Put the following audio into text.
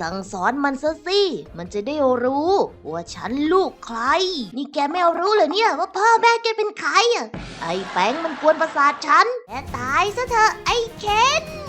สั่งสอนมันซะสิ มันจะได้รู้ ว่าฉันลูกใคร นี่แกไม่รู้เหรอเนี่ย ว่าพ่อแม่แกเป็นใครอะ ไอ้แป้งมันกวนประสาทฉันแกตายซะเถอะไอ้เคน